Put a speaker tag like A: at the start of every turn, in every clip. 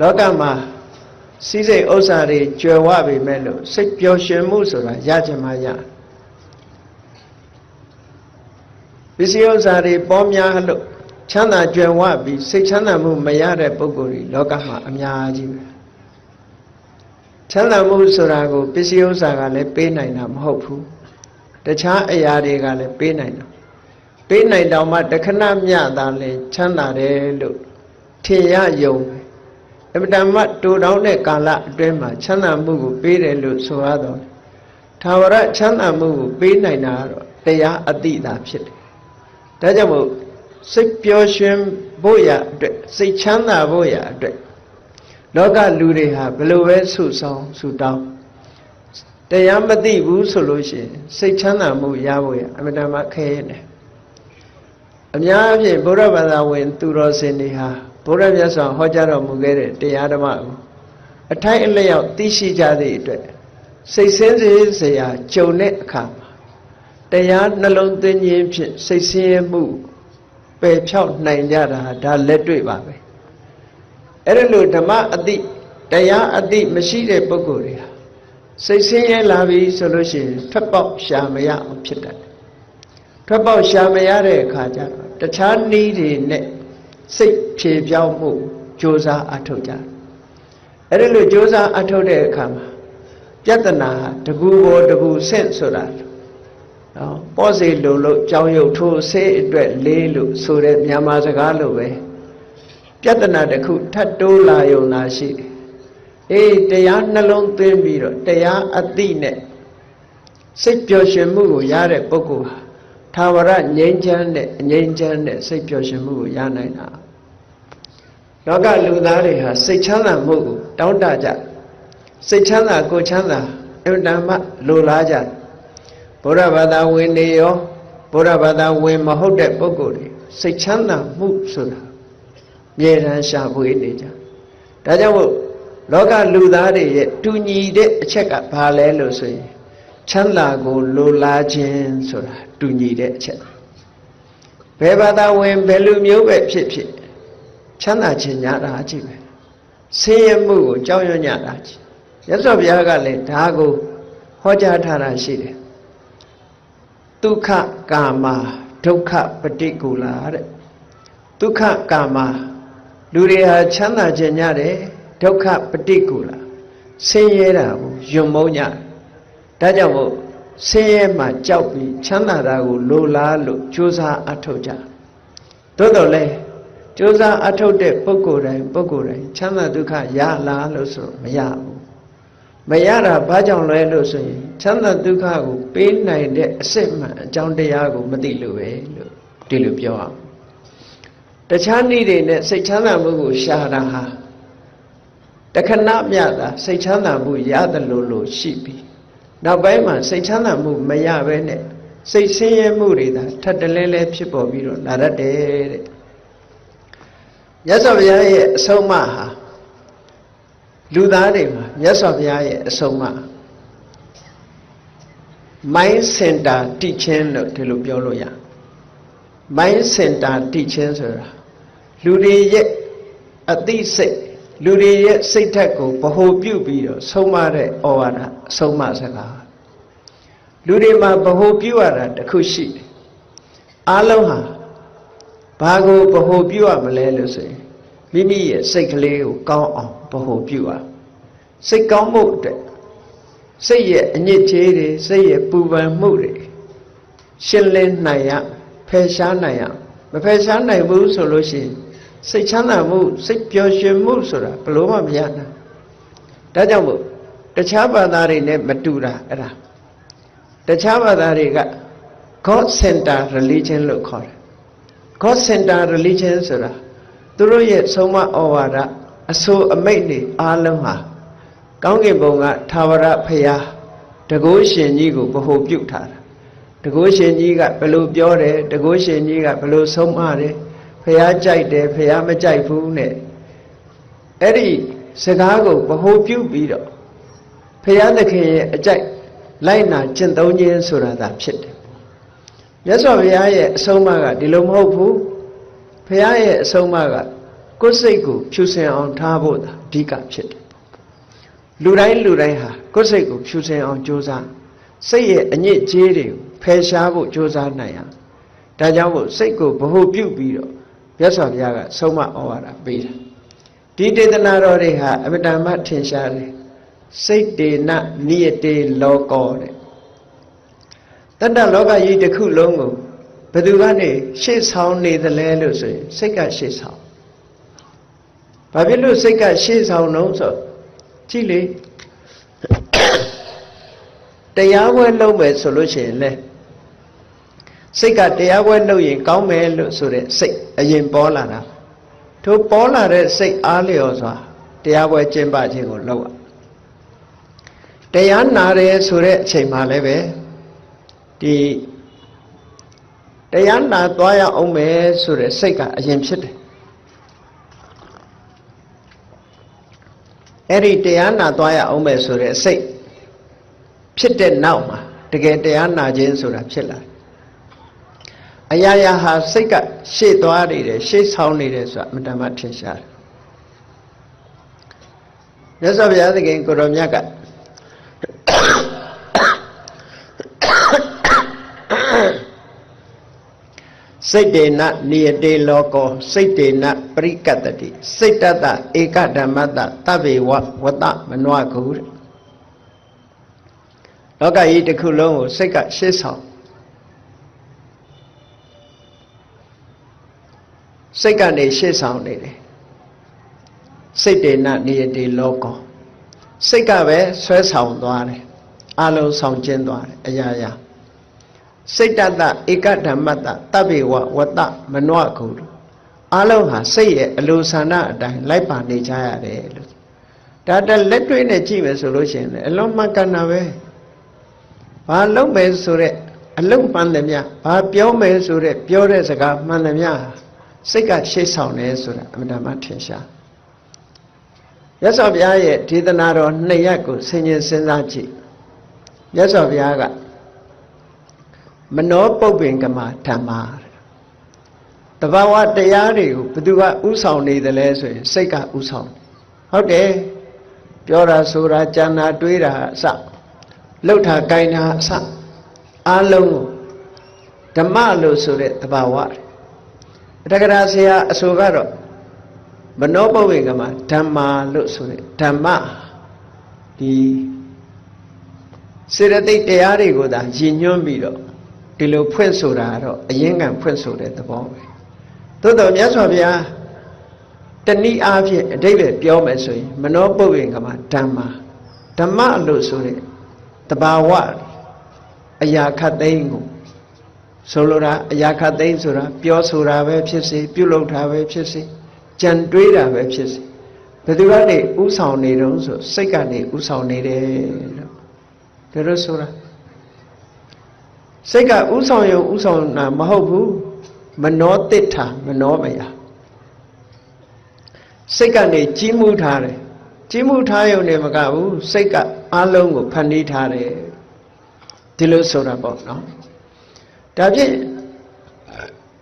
A: လောကမှာစီးစိမ်ဥစ္စာတွေကျွယ်ဝပေမဲ့လို့စိတ်ပျော်ရွှင်မှုဆိုတာရချင်မှရပစ္စည်းဥစ္စာတွေပေါ်များလို့ချမ်းသာကြွယ်ဝပြီးစိတ်ချမ်းသာမှုမရတဲ့ပုဂ္ဂိုလ်တွေလောကမှာအများကြီးပဲချမ်းသာမှုဆိုတာကိုပစ္စည်းဥစ္စာကလည်းပေးနိုင်တာမဟုတ်ဘူးတခြားအရာတွေကလည်းပေးနိုင်တာပေးနိုင်တော့မှတခဏမျှတာလဲချမ်းသာတယ်လို့ထင်ရယုံ အမတန်မှတူတောင်းတဲ့ကာလအတွင်းမှာချမ်းသာမှုကိုပေးတယ်လို့ဆိုရတော့သာဝရချမ်းသာမှုကိုပေးနိုင်တာကတော့တရားအတိတာဖြစ်တယ်ဒါကြောင့်မို့စိတ်ပျော်ရွှင်ဖို့ရအတွက်စိတ်ချမ်းသာဖို့ရအတွက်လောကလူတွေဟာဘယ်လိုပဲဆုဆောင်ဆုတောင်းတရားမသိဘူးဆိုလို့ရှိရင်စိတ်ချမ်းသာမှုရဖို့ရအမှန်တမ်းခဲရတယ်အများအားဖြင့်ဘုရားဘာသာဝင် သူတော်စင်တွေဟာ ဘုရားမြတ်စွာဟောကြားတော်မူခဲ့တဲ့တရားဓမ္မကိုအထိုက်အလျောက်သိရှိကြသည့်အတွက်စိတ်ဆင်းစေစရာကြုံတဲ့အခါမှာတရားနှလုံးသွင်းခြင်းဖြင့်စိတ်ဆင်းရဲမှုပယ်ဖြောက်နိုင်ကြတာဒါလက်တွေ့ပါပဲအဲ့ဒါလို့ဓမ္မအတိတရားအတိမရှိတဲ့ပုဂ္ဂိုလ်တွေဟာစိတ်ဆင်းရဲလာပြီဆိုလို့ရှိရင်ထွက်ပေါက်ရှာမရအောင်ဖြစ်တတ်တယ်ထွက်ပေါက်ရှာမရတဲ့အခါကျတော့တခြားနည်းတွေနဲ့ စိတ်ဖြေပြောင်းမှုကြိုးစားအထောက်ကြတယ်အဲ့ဒီလိုကြိုးစားအထောက်တဲ့အခါမှာပြဿနာဟာတကူပေါ်တကူဆင့်ဆိုတာနော်ပေါ့စီလုံလို့ကြောင်းရုပ်ထိုးဆေးအတွက်လေးလို့ဆိုတဲ့မြန်မာစကားလိုပဲပြဿနာတစ်ခုထပ်တိုးလာယုံလာရှိတယ်အေးတရားနှလုံးသွင်းပြီးတော့တရားအတိနဲ့စိတ်ပျော်ရွှင်မှုကိုရတဲ့ပုဂ္ဂိုလ်ဟာ သာဝရငြိမ်းချမ်းတဲ့အငြိမ်းချမ်းတဲ့စိတ်ပျော်ရွှင်မှုကိုရနိုင်တာလောကလူသားတွေဟာစိတ်ချမ်းသာမှုကိုတောင်းတကြစိတ်ချမ်းသာကိုချမ်းသာအမှန်တမ်းမှလိုလားကြဘုရားဘာသာဝင်တွေရောဘုရားဘာသာဝင်မဟုတ်တဲ့ပုဂ္ဂိုလ်တွေစိတ်ချမ်းသာမှုဆိုတာမြေတမ်းရှာဖွေနေကြဒါကြောင့်မို့လောကလူသားတွေရဲ့တူညီတဲ့အချက်ကဘာလဲလို့ဆိုရင် ချမ်းသာကိုလိုလားခြင်းဆိုတာတူညီတဲ့အချက်ဘယ်ဘာသာဝင်ဘယ်လူမျိုးပဲဖြစ်ဖြစ်ချမ်းသာခြင်းညာတာကြည့်ပဲဆင်းရဲမှုကိုကြောက်ရွံ့ညတာကြည့်ရသော်ဘုရားကလည်းဒါကိုဟောကြားထားတာရှိတယ်ဒုက္ခကာမဒုက္ခပฏิကူလာတဲ့ဒုက္ခကာမလူတွေဟာချမ်းသာခြင်းညတယ်ဒုက္ခပฏิကူလာဆင်းရဲတာကိုယွံမုံည ဒါကြောင့်မို့ဆင်းရဲမှကြောက်ပြီးချမ်းသာတာကိုလိုလားလို့ကြိုးစားအထောက်ကြသို့တော်လဲကြိုးစားအထောက်တဲ့ပုဂ္ဂိုလ်တိုင်းပုဂ္ဂိုလ်တိုင်းချမ်းသာဒုက္ခရလားလို့ဆိုမရဘူးမရတာဘာကြောင့်လဲလို့ဆိုရင်ချမ်းသာဒုက္ခကိုပေးနိုင်တဲ့အစစ်မှန်အကြောင်းတရားကိုမသိလို့ပဲလို့ဒီလိုပြောအောင်တခြားနည်းတွေနဲ့စိတ်ချမ်းသာမှုကိုရှာတာဟာတခဏမြတာစိတ်ချမ်းသာမှုရတယ်လို့လို့ရှိပြီ နောက်ပိုင်းမှာစိတ်ချမ်းသာမှုမရဘဲနဲ့စိတ်ဆင်းရဲမှုတွေသာထပ်တလဲလဲဖြစ်ပေါ်ပြီးတော့လာတတ်တယ်တဲ့မြတ်စွာဘုရားရဲ့အဆုံးအမဟာလူသားတွေမှာမြတ်စွာဘုရားရဲ့အဆုံးအမ mind center teaching လို့ဒီလိုပြောလို့ရ mind center teaching ဆိုတာလူတွေရဲ့အသိစိတ် လူတွေရဲ့စိတ်ဓာတ်ကိုဗဟိုပြုပြီးတော့ဆုံးမတဲ့ဩဝါဒဆုံးမစကားလူတွေမှာဗဟိုပြုရတာတစ်ခုရှိတယ်အားလုံးဟာဘာကိုဗဟိုပြုရမလဲလို့ဆိုရင်မိမိရဲ့စိတ်ကလေးကိုကောင်းအောင်ဗဟိုပြုရစိတ်ကောင်းမှုအတွက်စိတ်ရဲ့အညစ်အကြေးတွေစိတ်ရဲ့ပူပန်မှုတွေရှင်းလင်းနိုင်ရဖယ်ရှားနိုင်ရမဖယ်ရှားနိုင်ဘူးဆိုလို့ရှိရင် စိတ်ချမ်းသာမှုစိတ်ပျော်ရွှင်မှုဆိုတာဘလို့မှမရနိုင်ဒါကြောင့်မို့တခြားဘာသာတွေနဲ့မတူတာအဲ့ဒါတခြားဘာသာတွေက God Center Religion လို့ခေါ်တယ် God Center Religion ဆိုတာသူတို့ရဲ့ဆုံးမဩဝါဒအဆိုအမိတ်တွေအားလုံးဟာကောင်းကင်ဘုံကသာဝရဖရာတကုရှင်ကြီးကိုဗဟိုပြုထားတာတကုရှင်ကြီးကဘယ်လိုပြောတယ်တကုရှင်ကြီးကဘယ်လိုဆုံးမတယ် ဖះကြိုက်တယ်ဖះမကြိုက်ဘူးနဲ့အဲ့ဒီစကားကိုဗဟိုပြုပြီးတော့ဖះသခင်ရဲ့အကြိုက်လိုက်နာကျင့်သုံးခြင်းဆိုတာသာဖြစ်တယ်မြတ်စွာဘုရားရဲ့အဆုံးအမကဒီလိုမဟုတ်ဘူးဖះရဲ့အဆုံးအမကကိုယ်စိတ်ကိုဖြူစင်အောင်ထားဖို့သာအဓိကဖြစ်တယ်လူတိုင်းလူတိုင်းဟာကိုယ်စိတ်ကိုဖြူစင်အောင်ကြိုးစားစိတ်ရဲ့အညစ်အကြေးတွေကိုဖယ်ရှားဖို့ကြိုးစားနိုင်ရဒါကြောင့်မို့စိတ်ကိုဗဟုပြုပြီးတော့ မြတ်စွာဘုရားကဆုံးမဩဝါဒပေးတာဒီတေသနာတော်တွေဟာအမတန်မှထင်ရှားတယ်စိတ်တေနနိယတေလောကောတဲ့တတ္တလောကကြီးတစ်ခုလုံးကိုဘယ်သူကနေရှေ့ဆောင်နေသလဲလို့ဆိုရင်စိတ်ကရှေ့ဆောင်ဘာဖြစ်လို့စိတ်ကရှေ့ဆောင်တော့ဆိုကြည့်လေတရားပွဲလုပ်မယ်ဆိုလို့ရှိရင်လေ စိတ်ကတရားပွဲလုပ်ရင်ကောင်းမယ်လို့ဆိုတဲ့စိတ်အရင်ပေါ်လာတာထိုပေါ်လာတဲ့စိတ်အားလျော်စွာတရားပွဲကျင့်ပခြင်းကိုလုပ်ရတရားနာတယ်ဆိုတဲ့အချိန်မှလည်းပဲဒီတရားနာသွားရအောင်မယ်ဆိုတဲ့စိတ်ကအရင်ဖြစ်တယ်အဲ့ဒီတရားနာသွားရအောင်မယ်ဆိုတဲ့စိတ်ဖြစ်တဲ့နောက်မှာတကယ်တရားနာခြင်းဆိုတာဖြစ်လာတယ် အရာရာဟာစိတ်ကရှေ့သွားနေတယ်ရှေ့ဆောင်နေတယ်ဆိုတာအမှန်တမ်းထင်ရှားတယ်မြတ်စွာဘုရားသခင်ကိုရောမြတ်ကစိတ်တေနနိယတေလောကောစိတ်တေနပရိကတ္တိစိတ်တတဧကဓမ္မတတဗ္ဗေဝဝတမနဝကုတဲ့လောကကြီးတစ်ခုလုံးကိုစိတ်ကရှေ့ဆောင် စိတ်ကနေရှေ့ဆောင်နေတယ်စိတ်တေနနိယတေလောကောစိတ်ကပဲဆွဲဆောင်သွားတယ်အလုံးဆောင်ကျင်းသွားတယ်အရာရာစိတ်တတဧကဓမ္မတတဗ္ဗေဝဝတမနောကုအလုံးဟာစိတ်ရဲ့အလိုဆန္ဒအတိုင်းလိုက်ပါနေကြရတယ်လို့ဒါတလက်တွေ့နဲ့ကြည့်မယ်ဆိုလို့ရှိရင်လည်းအလုံးမှန်ကန်တာပဲဘာလုံးမယ်ဆိုတဲ့အလုံးမှန်တယ်များဘာပြောမယ်ဆိုတဲ့ပြောတဲ့စကားမှန်တယ်များ စိတ်ကရှေ့ဆောင်တယ်ဆိုတာအမှန်တမ်းထင်ရှားရသော်ဘုရားရဲ့ဒေသနာတော်နှစ်ရက်ကိုဆင်ញင်စဉ်းစားကြည့်ရသော်ဘုရားကမနောပုပ္ပင်ကမဓမ္မာတဘာဝတရားတွေကိုဘယ်သူကဥဆောင်နေတယ်လဲဆိုရင်စိတ်ကဥဆောင်ဟုတ်တယ်ပြောတာဆိုတာကြံတာတွေးတာအစလှုပ်တာကိုင်တာအစအလုံးကိုဓမ္မလို့ဆိုတဲ့တဘာဝတ က္ကရာဆရာအဆိုကတော့မနောပုပ္ပင်ကမဓမ္မာလို့ဆိုတဲ့ဓမ္မဒီစေတသိက်တရားတွေကိုသာရည်ညွှန်းပြီးတော့ဒီလိုဖွင့်ဆိုတာတော့အရင်ကဖွင့်ဆိုတဲ့သဘောပဲသို့တော်မြတ်စွာဘုရားတဏှိအားဖြင့်အတိတ်ပဲပြောမယ်ဆိုရင်မနောပုပ္ပင်ကမှာဓမ္မာဓမ္မလို့ဆိုတဲ့တဘာဝအရာခတ်သိမ်းကို ဆိုလိုတာအရာခတ်သိမ်းဆိုတာပြောဆိုတာပဲဖြစ်စေပြုလုပ်တာပဲဖြစ်စေကြံတွေးတာပဲဖြစ်စေဘယ်သူကနေဥဆောင်နေတုံးဆိုစိတ်ကနေဥဆောင်နေတယ်လို့ဒါလို့ဆိုတာစိတ်ကဥဆောင်ရုံဥဆောင်တာမဟုတ်ဘူးမနောတိဋ္ဌာမနောမယစိတ်ကနေကြီးမှုထားတယ်ကြီးမှုထားရုံနဲ့မကဘူးစိတ်ကအလုံးကိုဖန်တီးထားတယ်ဒီလိုဆိုတာပေါ့နော် ဒါဖြင့်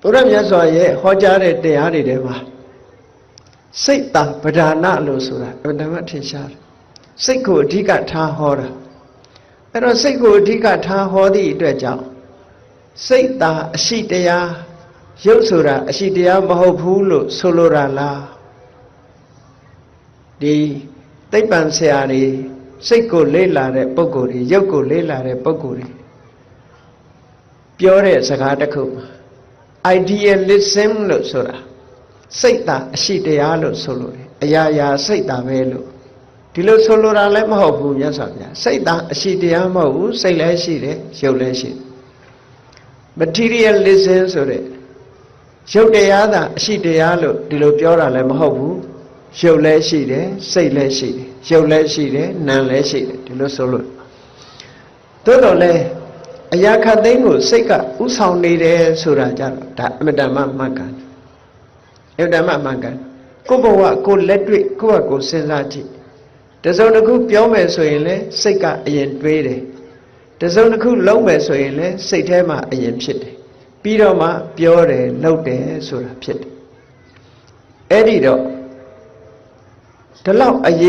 A: ဘုရားမြတ်စွာရဲ့ဟောကြားတဲ့တရားတွေထဲမှာစိတ်တာပဓာနလို့ဆိုတာအမှန်တမ်းထင်ရှားတယ်စိတ်ကိုအဓိကထားဟောတာအဲ့တော့စိတ်ကိုအဓိကထားဟောသည့်အတွက်ကြောင့်စိတ်သာအရှိတရားရုပ်ဆိုတာအရှိတရားမဟုတ်ဘူးလို့ဆိုလိုတာလားဒီသိပ္ပံဆရာတွေစိတ်ကိုလေ့လာတဲ့ပုဂ္ဂိုလ်တွေရုပ်ကိုလေ့လာတဲ့ပုဂ္ဂိုလ်တွေ ပြောတဲ့စကားတစ်ခုမှာ idealism လို့ဆိုတာစိတ်သာအရှိတရားလို့ဆိုလိုတယ်အရာရာစိတ်သာပဲလို့ဒီလိုဆိုလိုတာလည်းမဟုတ်ဘူးမြတ်စွာဘုရားစိတ်သာအရှိတရားမဟုတ်ဘူးစိတ်လည်းရှိတယ်ရုပ်လည်းရှိတယ် materialism ဆိုတဲ့ရုပ်တရားသာအရှိတရားလို့ဒီလိုပြောတာလည်းမဟုတ်ဘူးရုပ်လည်းရှိတယ်စိတ်လည်းရှိတယ်ရုပ်လည်းရှိတယ်နာမ်လည်းရှိတယ်ဒီလိုဆိုလို့သို့တော်လည်း အရာခတ်သိမ်းကိုစိတ်ကဥဆောင်နေတယ်ဆိုတာကြတော့ဒါအမတ္တမမှန်ကန်အမတ္တမမှန်ကန်ကိုယ့်ဘဝကိုယ်လက်တွေ့ကိုယ့်ဟာကိုယ်စဉ်းစားကြည့်တစုံတစ်ခုပြောမယ်ဆိုရင်လည်းစိတ်ကအရင်တွေးတယ်တစုံတစ်ခုလုံးမယ်ဆိုရင်လည်းစိတ်ထဲမှာအရင်ဖြစ်တယ်ပြီးတော့မှပြောတယ်လုပ်တယ်ဆိုတာဖြစ်တယ်အဲ့ဒီတော့ဒီလောက်အရေး